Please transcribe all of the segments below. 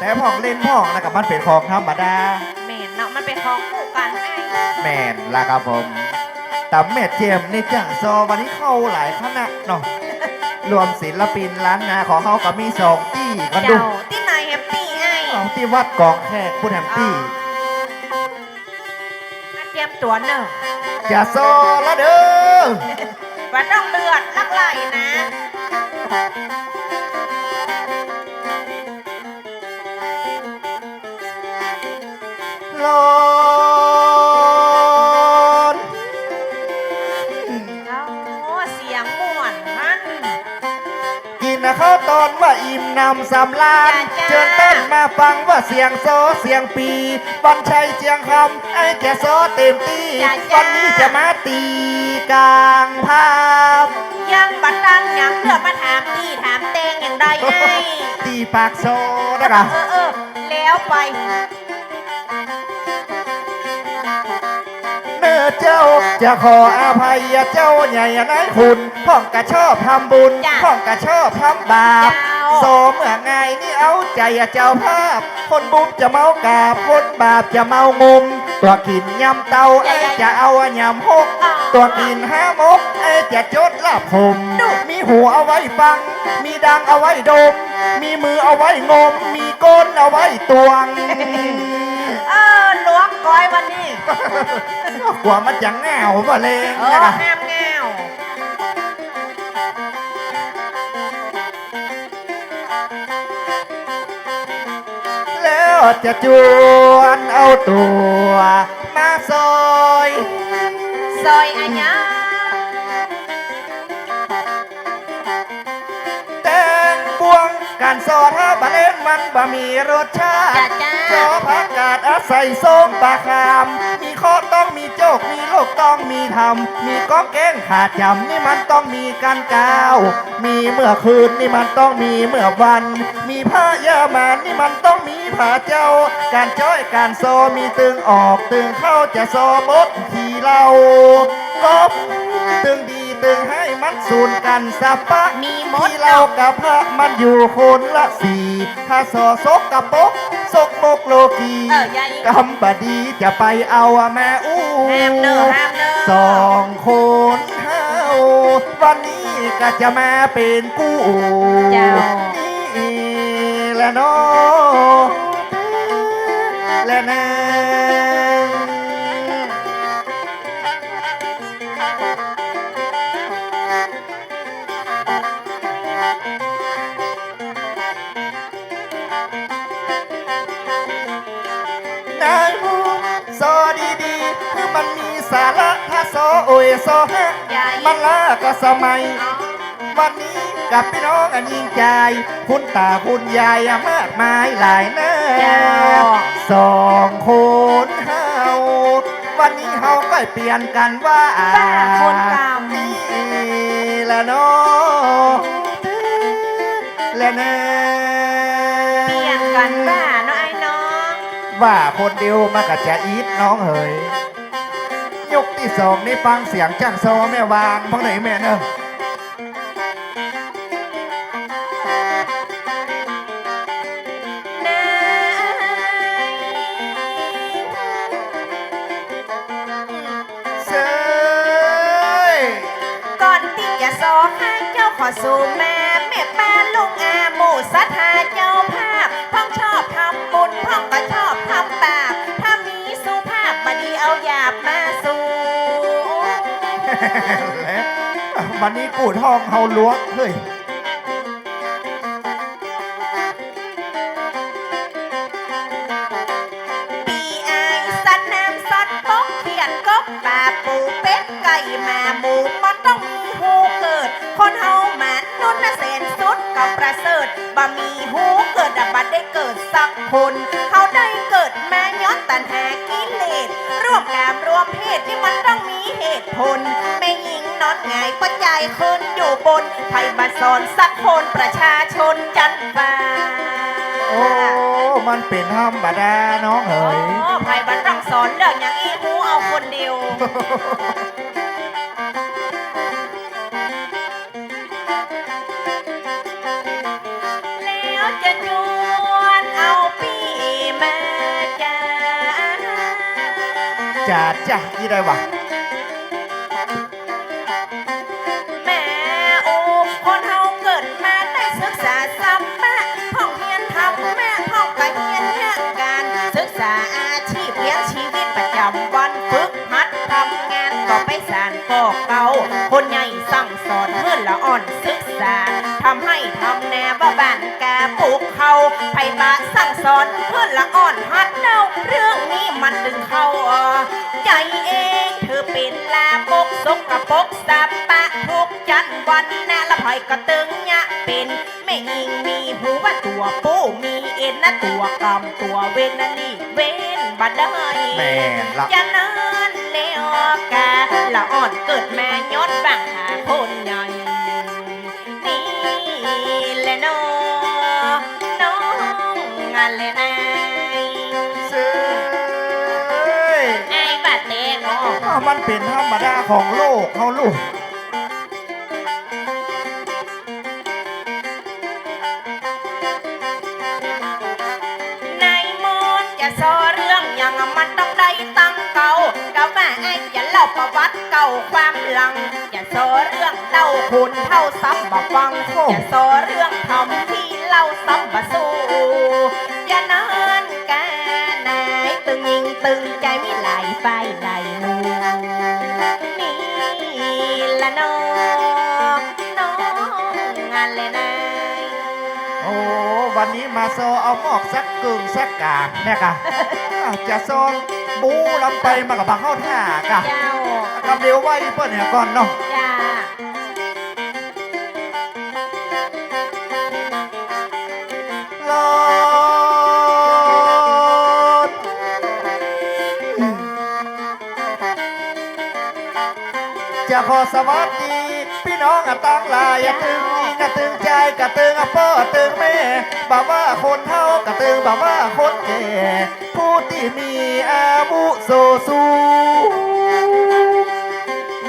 แต่พ่องเล่นพ่องนะครับมันเป็นของธรรมดาแม่นเนาะมันเป็นของคู่กันไอ้แม่นละครับผมแต่แม่เจมส์นี่จ้ะซอวันนี้เข้าหลายคณะเนาะรวมศิลปินล้านนาของเขาก็มีสองที่กันดูเจ้าที่ไหนแฮปปี้ไอ้เอาที่วัดกองแขกพุทธแฮมปี้มาเตรียมตัวเนอะจะซอละเด้อว่าต้องเดือดลักไหลนะ ร้อนโอ้เสียงม่วนมันกินนะข้าวตอนว่าอิ่มนำสำลานจ้าเชิญเต้นมาฟังว่าเสียงโซเสียงปีบันชัยเจียงคำไอ้แกโซเต็มที่วันนี้จะมาตีกลางภาพยังบัดตันยังเลือกมาถามตีถามเตงอย่างใดไอ้ตีปากโซนะคะเออเออแล้วไป เนื้อเจ้า จะขออภัยเจ้าใหญ่นายคุณพ่องกะชอบทำบุญจ้ะพ่องกะชอบทำบาปเจ้าโซเมื่อไงนี่เอาใจเจ้าภาพ คนบุญจะเมากาบคนบาปจะเมางมตัวกินยำเตาไอ้จะเอายำหก ตัวกินห้ามกไอ้จะจดลาบผม มีหูเอาไว้ฟัง มีดังเอาไว้ดม มีมือเอาไว้งม มีก้นเอาไว้ตวงเออ ล้วงก้อยวันนี้กว่ามันจะง่าวมาเลยเออนะคะงามงาวแล้วจะจวนเอาตัวมาซอย ซอยอัญญา การสอถ้าบะเล่นมันบะมีรสชาติจ้าจ้าจอผักกาดอาศัยส้มปลาคาม มีข้อต้องมีโจก มีโลกต้องมีธรรม มีก้องแก้งขาดจำนี่มันต้องมีการกาว มีเมื่อคืนนี่มันต้องมีเมื่อวัน มีผ้ายามานี่มันต้องมีผ้าเจ้า การจ้อยการโซมีตึงออกตึงเข้าจะโซบดทีเราก็ตึงดี ตึงให้มันสูนกันสับปะมีมดที่เรากับพระมันอยู่คนละสี่ถ้าสอซกกับปกซกปกโลกีเอออย่าอีกกำบดีจะไปเอาแม่อู้ห้ามเนอะห้ามเนอะสองคนเฮาวันนี้ก็จะมาเป็นกู้เจ้า นี่แหละเนาะและนา มันมีสาระถ้าโซโอยโซฮะอย่ามันลาก็สมัย วันนี้กับพี่น้องอันยิ่งใจ คุณตาคุณยายอะมากมายหลายหน้าเจ้าสองคนเฮาวันนี้เฮาก็เปลี่ยนกันว่าบ้าคนกรรมนี่ละเนาะและนะเปลี่ยนกันบ้าเนาะไอ้น้องว่าคนเดียวมากับจะอีทน้องเฮย ยกที่สองนี่ฟังเสียงจ้างซแม่วางพังไหนแม่เนอะเซยก่อนที่จะสอข้างเจ้าขอสู่แม่แม่แป้นลุงอาหมู่สัทธาเจ้าภาพพ่องชอบทำบุญพ่องก็ชอบทำบาปถ้ามีสุภาพบดีเอาหยาบมา วันนี้กูทองเฮาล้วงเฮ้ยปีไอสัตว์น้ำสัตว์ปกเขียนกบปลาปูเป็ดไก่หมาหมูมันต้องมีหูเกิด คนเฮาหมันนุ่นนะเสนสุดกับประเสริฐบ่มีหูเกิดดับบัดได้เกิดสักคน เขาได้เกิดมาย้อนตันหากิเลส ร่วมกามรวมเพศที่มันต้องมีเหตุผลแม่หญิงนอนหงายปัจจัยขึ้นอยู่บนไทยบัดสอนสักคนประชาชนจันฟ้าโอ้ มันเป็นธรรมดาน้องเอ๋ย โอ้ไผ่บันต้องสอนเรื่องอย่างอีหูเอาคนเดียว จ่าจ้ะยี่ได้วะแม่โอ้คนเฮาเกิดมาได้ศึกษาซ้ำมาท่องเรียนทำแม่ท่องไปเรียนเนี่ยการ ศึกษาอาชีพเลี้ยงชีวิตประจำวันฝึกหัดทำงานก็ไปสานก็เก่าคนใสอนเพื่อนละอ่อนหัดเล่าเรื่องนี้มันดึงเข้าออใจเองเธอเป็นลาบกสกปรกสับปะทุกจันทร์วันนะละพอยก็ตึงยะเป็นแม่อิงมีหูว่าตัวปูมีเอ็นนะตัวกำตัวเวนนะนี่เวนบัดได้แม่นละ จะนานเลวกาละอ่อนเกิดมายอดบังหา มันเป็นธรรมดาของโลกเขาลูกนายมนต์จะซอเรื่องอย่างมันต้องได้ตั้งเก่าเก่ามาไอ้จะเล่าประวัติเก่าความหลัง อย่าซอเรื่องเล่าคุณเท่าซ้ำบ่ฟังอย่าซอเรื่องทำที่เล่าซ้ำบ่ วันนี้มาโซเอาหมอกสักกึ่งสักกากเนี่ยกะอ้าวจะโซบูลำไปมากับบังเข้าท่ากะเจ้ากำเดียวไว้เปิ้นเนี่ยก่อนเนาะจ้ารถจะขอสวัสดีพี่ น้องอะตั้งหลายอะตึงยิงอะตึงใจกะตึงอะพ่อตึงแม่บอกว่าคนเท่ากะตึงบอกว่าคนแก่ผู้ที่มีอาวุโสสูง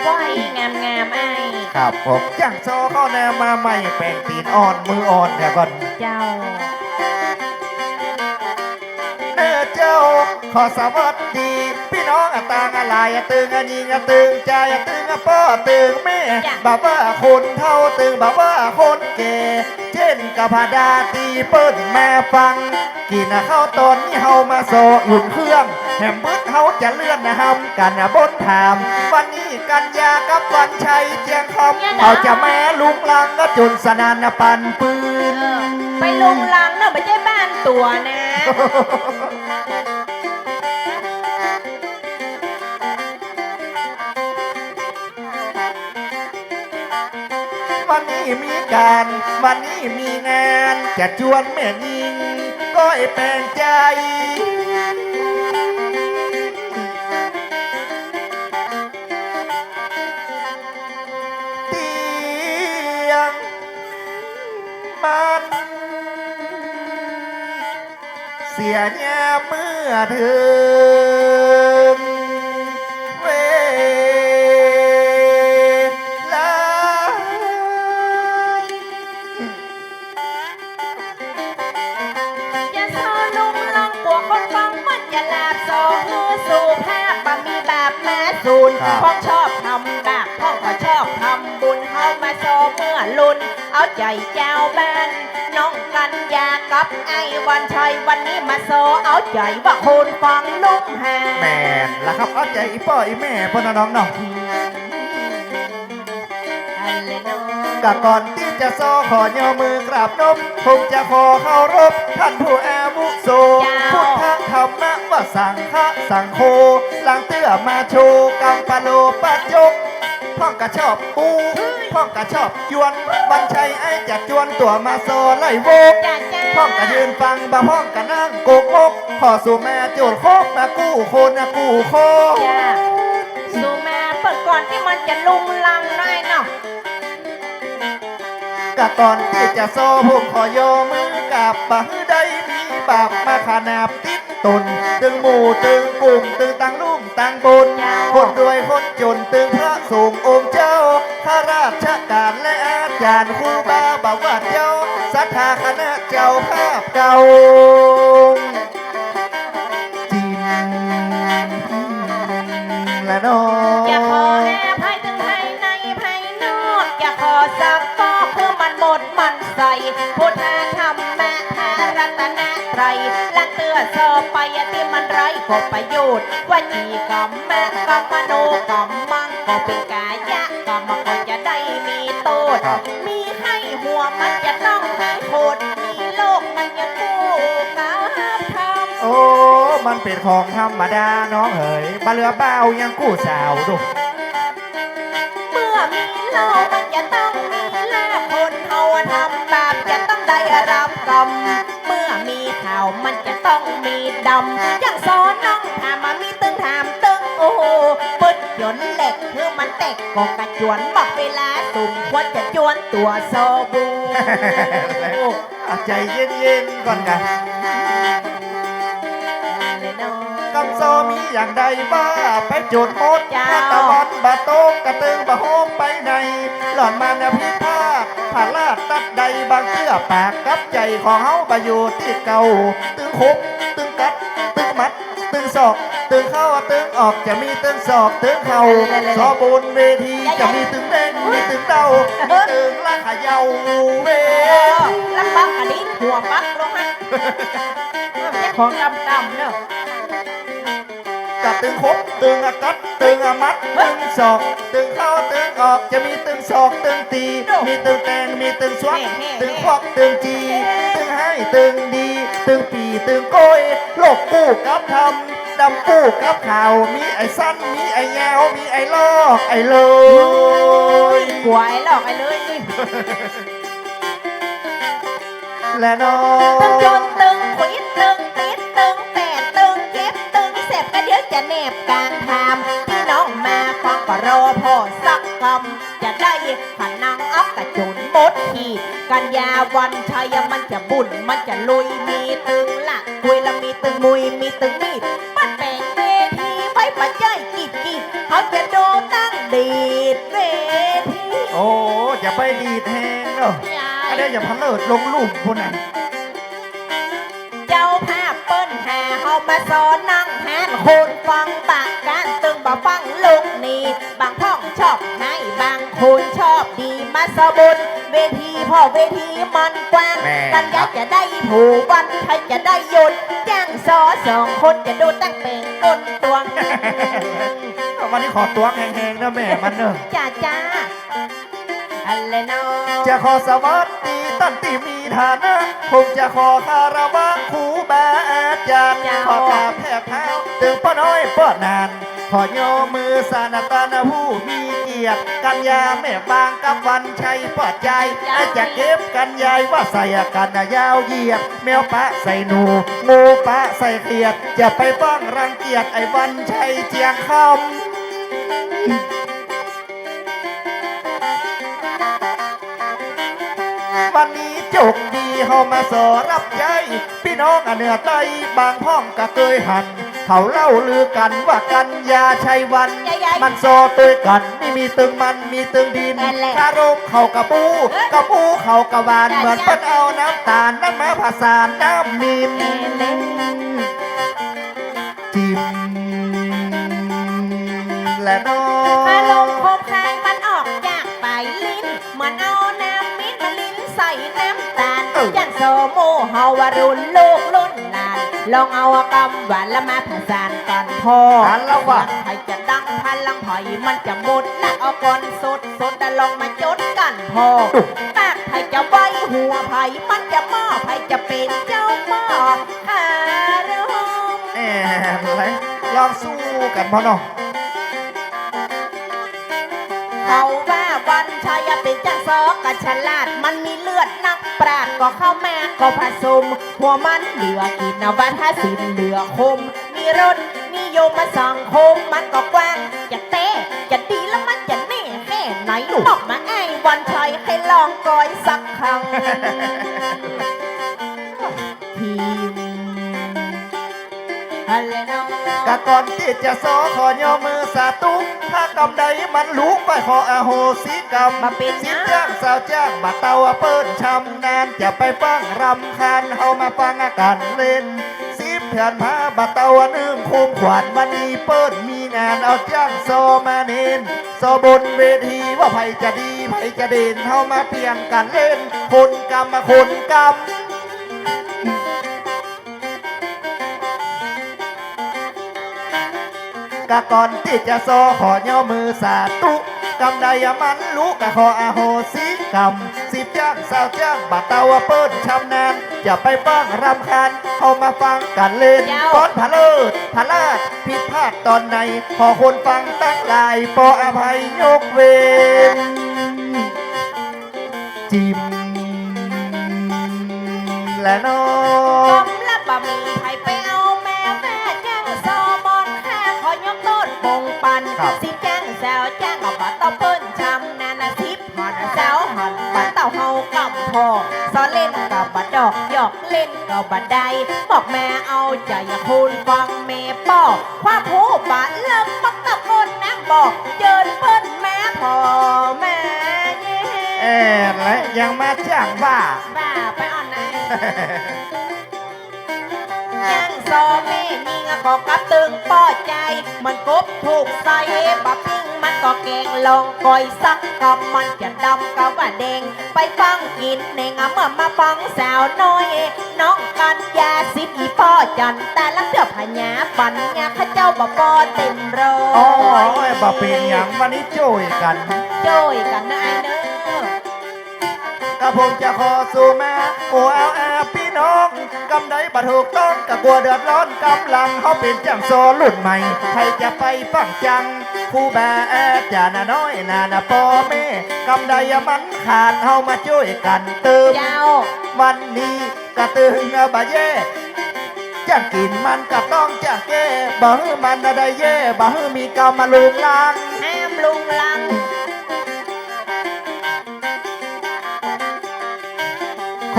ไหวงามงามๆไอ้ครับผมจังโซเข้าแนวมาใหม่แปลงตีนอ่อนมืออ่อนเดี๋ยวก่อนเจ้าเนื้อเจ้าขอสวัสดี พี่น้องอะต่างอะไรอะตึงอะยิงอะตึงใจอะตึง อะป้อตึงแม่บอกว่าคนเท่าตึงบอกว่าคนแก่เช่นกับพดาตีเปิ้นแม่ฟัง กินอะเข้าวตอนนี้เฮามาโซอุ่นเครื่องแหมบึดเฮาจะเลื่อนนะฮัมกันบนถาม วันนี้กันยากับวันชัยเจียงคำเขาจะแม่ลุงลังก็จนสนานนะปันปืนไปลุงลังเนอะไม่ใช่บ้านตัวนะ นนี้มีการ วันนี้มีงาน จะจวนแม่ยิงก็ไอแปลงใจ เตียงมันเสียเนี่ยเมื่อถึงเศูนย์ครับ พ่องชอบทำบาปพ่องก็ชอบทำบุญเฮามาโซเมื่อลุน เอาใจเจ้าบ้าน น้องกันยากับไอ้วันชัยวันนี้มาโซเอาใจว่าคนฟังลุงหา แม่นละครับเอาใจอีพ่ออีแม่พ่อน้องๆเนาะอันเลยเนาะกะก่อนที่จะโซขอย่อมือกราบนบคงจะขอเคารพท่านผู้อาวุโสพุทธธรรมะว่าสังฆะสังโฆ หลังเตื้อมาโชว์กัมปะโลปัจจกพ่องกะชอบปูพ่องกะชอบยวนวันชัยไอ้จะจวนตัวมาโซไล่โวกจ้าจ้าพ่องกะยืนฟังบ่พ่องกะนั่งโกกอกพ่อสู่แม่โจดโคกมากู้โคนนะกู้โคจ้าสู่มาเปิดก่อนที่มันจะลุงลังหน่อยเนาะกะก่อนที่จะโซผมขอยอมือกับบ่ได้มีบาปมาขนาบติด ตนตึงหมู่ตึงกลุ่มตึงตังลุ่มตังบุญคนรวยคนจนตึงพระสูงองค์เจ้า พระราชการและอาจารย์ครูบาบาวาเจ้าศรัทธาคณะเจ้าภาพเก่าจีนและน้ออย่าขอแห่ภายตึงภายในภายนอก อย่าขอสักก็คือมันหมดมันใส่พุทธธรรม ลังเตือซอไปที่มันไรก็ประโยชน์ว่าจีกรรมแม่กรรมโนกรรมมังก็เป็นกายะกรรมก็จะได้มีโทษครับมีให้หัวมันจะต้องมีโคตรมีโลกมันยังกู้กับทำโอ้ มันเป็นของธรรมดาน้องเอ๋ยบาเรือเบายังกู้สาวดูเมื่อมีโลกมันจะต้องมีลาภคนเฮาทำบาปจะต้องได้รับกรรมเมื่อมีข่าวมันจะต้องมีดำอย่างสอนน้องถามมามีตึงถามตึงโอ้โหปึดหยนเหล็กคือมันแตกก็กระจวนบอกเวลาสุ่มควรจะจวนตัวโซบูอะใจเย็นๆก่อนกันเลยเนาะกำโซมีอย่างใดบ้าไปจุดหมดเจ้าถ้าตะวันบะโตกกระตึงบะโฮมไปในหล่อนมานะพิพา ทผ่าลาดตัดใดบางเตื้อปากกับใจของเฮาบะอยู่ที่เก่า ตึงคบตึงกัด ตึงมัด ตึงศอก ตึงเข้าตึงออกจะมีตึงศอกตึงเข่าซอบนเวทีจะมีตึงเด้งมีตึงเดามีตึงละขยาวเวเออแล้วปักอันนี้หัวปักลงฮะมันจะของดำดำๆเนอะ กะตึงคบตึงอะกัดตึงอะมัดตึงศอก ตึงเข้าตึงออกจะมีตึงศอกตึงตี มีตึงแตงมีตึงสวักตึงควักตึงจี ตึงให้ตึงดี ตึงปีตึงโกยโลกกู้กับทำดำกู้กับข่าว มีไอ้สั้นมีไอ้ยาวมีไอ้ลอกไอ้เลยกลัวไอ้หลอกไอ้เลยนี่และน้อตึงจงนตึงขวิดตึง จะแนบกลางทามพี่น้องมาฟังก็รอพ่อสักคำจะได้ขันนางออกกระจุนบดขีดกันยาวันชัยมันจะบุญมันจะลุยมีตึงหลักคุยแล้วมีตึงมุยมีตึงมีดปัดแบ่งเวทีไว้ปัจจัยกีดกีดเขาจะโดนตั้งดีดเวทีโอ้อย่าไปดีดแหงเนาะอันนี้อย่าพะเลิดลงลุ่มพวกนั้น มาสอนนั่งแฮนคนฟังปากการตึงบ่ฟังลูกนี่บางพ่องชอบให้บางคนชอบดีมาสบุญเวทีพ่อเวทีมันกว้างแม่กันอยากจะได้ผูวันใครจะได้หยุดจ้างซอสองคนจะโดนตั้งเป็นก้นตวงวันนี้ขอตัวแหงๆนะแม่มันเนอะจ้าจ้าอะไรเนาะ จะขอสวัสดีตันติมีฐานะผมจะขอคารวะครูบาอาจารย์ขอกราบแทบเท้าตึงป้อน้อยป้อนาน ขอโยมมือสานตานะผู้มีเกียรติกันยาแม่บางกับวันชัยปลอดใจไอ้จะเก็บกันยายว่าใส่กันยาวเหยียดแมวปะใส่หนูงูปะใส่เขียดจะไปฟ้องรังเกียจไอ้วันชัยเจียงคำวันนี้ จกดีเฮามาสอรับใจ พี่น้องอะเหนือใต้บางพ้องก็เคยหัน เขาเล่าลือกันว่ากันยาชัยวัน ใหญ่ๆมันโซตัวยกันไม่มีตึงมันมีตึงดินนั่นแหละคารมเขากระปูกระปูเขากระวาน เหมือนเปิ้นเอาน้ำตาลน้ำมาผสานน้ำมินจิ้มและน้ออารมงณ์โคมคายมันออกจากปลายลิ้นเหมือนเอา น้ำตาลเอออย่างโซโมเฮาวารุนลูกรุ่นหลานลองเอากำหวานและมาผสานกันพออันละว่ะเสียงไทยจะดังพลังไผ่มันจะหมดและเอาก่อนสดสดแต่ลองมาจดกันพอปากไผ่จะไว้หัวไผ่มันจะหม้อไผ่จะเป็นเจ้าหม้อคารมแหมอะไรลองสู้กันพ่อเนาะ เขาว่าวันชัยเป็นจังซอกกับฉลาด มันมีเลือดนักปราดก็เข้ามาก็ผสม หัวมันเหลือกินเอาวัฒนศิลป์เหลือคม มีรสนิยมมาสังคมมันก็กว้างจะเต้จะดีแล้วมันจะแน่แค่ไหนออกมาไอ้วันชัยให้ลองกอยสักครั้งที กะก่อนที่จะสอขอยอมือสาธุถ้ากำใดมันลุกไปขออโหสิกรรมมาเป็นสินะจ้างสาวจ้างมาเตาเปิ้นชำนานจะไปฟังรำคาญเฮามาฟังอาการเล่นสิบเถื่อนพาบัตเตาหนึ่งคุมขวัญวันนี้เปิ้นมีงานเอาจ้างโซมาเน้นโซบนเวทีว่าไผจะดีไผจะเด่นเฮามาเปลี่ยนกันเล่นคนกรรมมาคนกรรม กะก่อนที่จะโซขอย่อมือสาธุกำใดมันรู้กะขออาโหสิกรรมสิบจ้างสาวจ้างบาเตาว่าเปิ้นชำนาญอย่าไปฟังรำคาญเข้ามาฟังกันเล่นเจ้าก้อนพะเลิศพะลาดผิดพลาดตอนไหนขอคนฟังตั้งหลายปออภัยยกเว้นจิมและน้อกงำและบะหมี่ ครับสิแจ้งแซวแจ้งเอาบัตเต้าเปิ้นชำนานาสิบหันแซวหันบัตเต้าเฮากำพอสอนเล่นกับบัดดอกหยอกเล่นกับบัดใดบอกแม่เอาใจอย่าคุณฟังแม่ป้อความผู้บัดเลิกปักตะคนนั่งบอกเจินเปิ้นแม่พ่อแม่เย่แอนและยังมาจ้างว่าบ้าไปอ่อนไหนยังซอแม่ ยิงก็กระตึงป้อใจ มันกบถูกใส่บะปิ้งมันก็แกงลองก้อยสักก็มันจะดำก็ว่าแดง ไปฟังกินเน่งอเมื่อมาฟังสาวน้อย น้องกันยาสิบอีป้อจันแต่ละเดือบพญาปัญญาข้าเจ้าบ่ปอเต็มร้อยโอ้ยบ่เป็นอย่างวันนี้โจ้ยกัน โจ้ยกันนะไอ้เน้อกระผมจะขอสู่แม่โอ้เอาแอพี่ น้องกำไดบัถูกต้องกะกลัวเดือดร้อนกำลังเขาเป็นจังโซรุ่นใหม่ใครจะไปฟังจังผู้แบแอจานาน้อยนานาปอแม่กำไดมันขาดเฮามาช่วยกันเติมเจ้าวันนี้กระตึงบะเย่จ้างกินมันก็ต้องจ้างแก้บ่ฮือมันน่ะได้เย่บ่ฮือมีกรรมมาลุงลางห้ามลุงลัง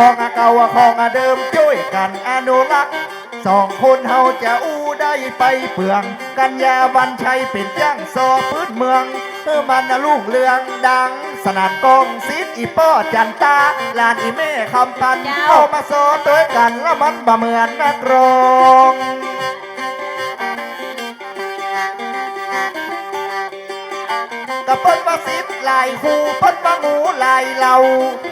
ของอาเก่าว่าของอาเดิมช่วยกันอนุรักษ์สองคนเฮาจะอู้ได้ไปเปลือง กัญญาวันชัยเป็นจ้างซอพื้นเมืองเพื่อมันน่ะลูกเรืองดัง สนานกองซิดอีป้อจันตาลานอีแม่คำปันเจ้าเข้ามาโซด้วยกันแล้วมันบ่เหมือนนักร้อง กับเปิ้นว่าสิบลายคู่เปิ้นว่างูลายเหล่า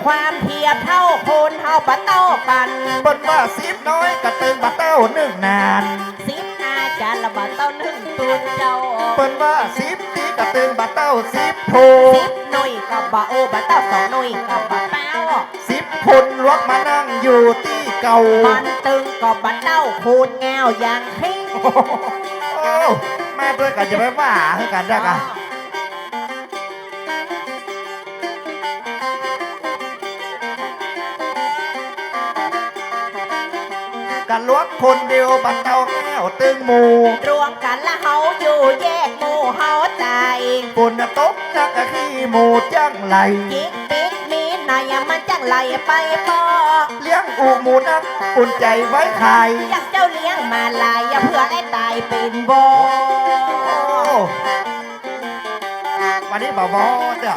ความเทียบเท่าโคนเท่าปะเต้ากันเปิ้นว่าสิบน้อยกระตึงบะเต้าหนึ่งนานสิบอาจารย์ละบาเต้าหนึ่งตุนเจ้าเปิ้นว่าสิบตีกระตึงบะเต้าสิบโพสิบหน่วยกับบาโอบาเต้าสองหน่วยกับบาเต้าสิบคนลวกมานั่งอยู่ที่เก่ามันตึงกับบาเต้าโคนแงวอย่างทิ้งโอ้แม่ด้วยกันจะไปว่าให้กันได้กัน กันลวกคนเดียวบะเต้าแก้วตึงหมูรวมกันละเฮาอยู่แยกหมู่เฮาตายปุ่นน่ะตกนักกะขี้หมูจังไหลจิกปิกมีไหนอะมันจังไหลไปปอเลี้ยงอูหมูนักอุ่นใจไว้ขายอยากเจ้าเลี้ยงมาลายอย่าเพื่อได้ตายเป็นโบโอ้วันนี้บ่าวเด้อ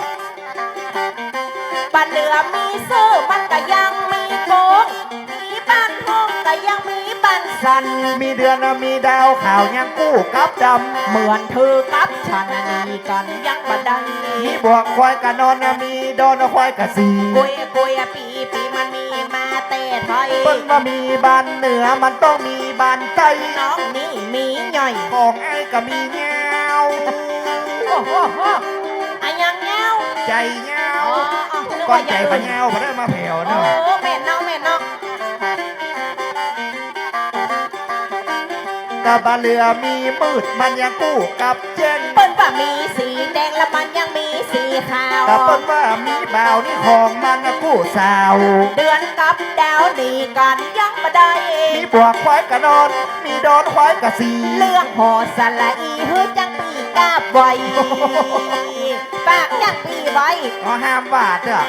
บ้านเหลือมีซื้อมันก็ยังมี บ้านสัน มีเดือนน่ะมีดาวข่าวยังกู้กับดเหมือนเธอกับฉันน่ะนีกันยังบันไดำมีบวกควายกับนอนน่ะมีดอนควายกับสีกุยกุยปีปีมันมีมาแต่ไทยเปิ้นว่ามีบานเหนือมันต้องมีบานใต้น้องนี่มีหน่อยของไอ้ก็มีเงาโอ้โหโหอะยังเงาใจเงาอ๋ออ๋อนึกก้อว่านอใจยังปะอื่นเงาบ่ได้มาแผ่วโอ้เนาะแม่นน้องแม่นน้อง กับบานเรือมีมืดมันยังกู้กับแจ้งเปิ้นว่ามีสีแดงแล้วมันยังมีสีขาวกับเปิ้นว่ามีบ่าวนี่ของมันน่ะกู้สาว เดือนกับดาวดีกันยังบ่ได้มีบวกควายกับนอน มีดอนควายกับสีเรื่องหอสละอีเฮ้ยจังปีกาบไว้ปากจังปีไว้เขาห้ามว่าเด้อ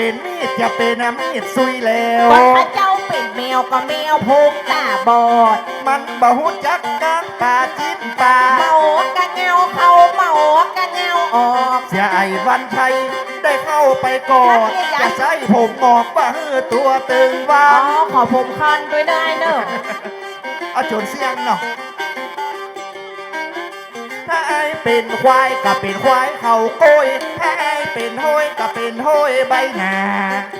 เป็นมีดจะเป็นน้ำมีดซุยแล้วว่าข้าเจ้าเป็นแมวก็แมวพุงตาบอดมันบ่หูจักกลางป่าจิ้นป่าเมากะเงาเขาเมากะเงาออกเสียไอ้วันชัยได้เข้าไปกอดจะใส่ผมงอกว่าฮือตัวตึงว่าอ๋อขอผมคันด้วยได้เนอะเอาโจนเสียงเนาะ เเป็นควายก็เป็นควายเขาโกยถ้าไอ้เป็นห้อยก็เป็นห้อยใบหน้า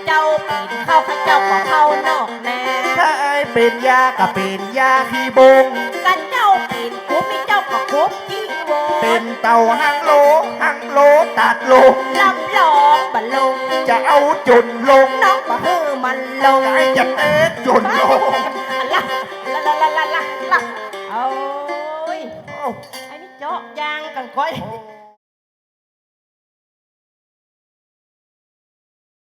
เจ้าปีนเข้าข้าเจ้าก็เข้านอกนาถ้าไอ้เป็นยาก็เป็นยาขี้บงกันเจ้าปีนคุบนี่เจ้าก็คุบจีวรเป็นเต่าหังโลหังโลตัดลงลำลองบะลงจะเอาจนลงน้องบะฮือมันลงไอ้จะเต้นจนลงละละละละละละ ละ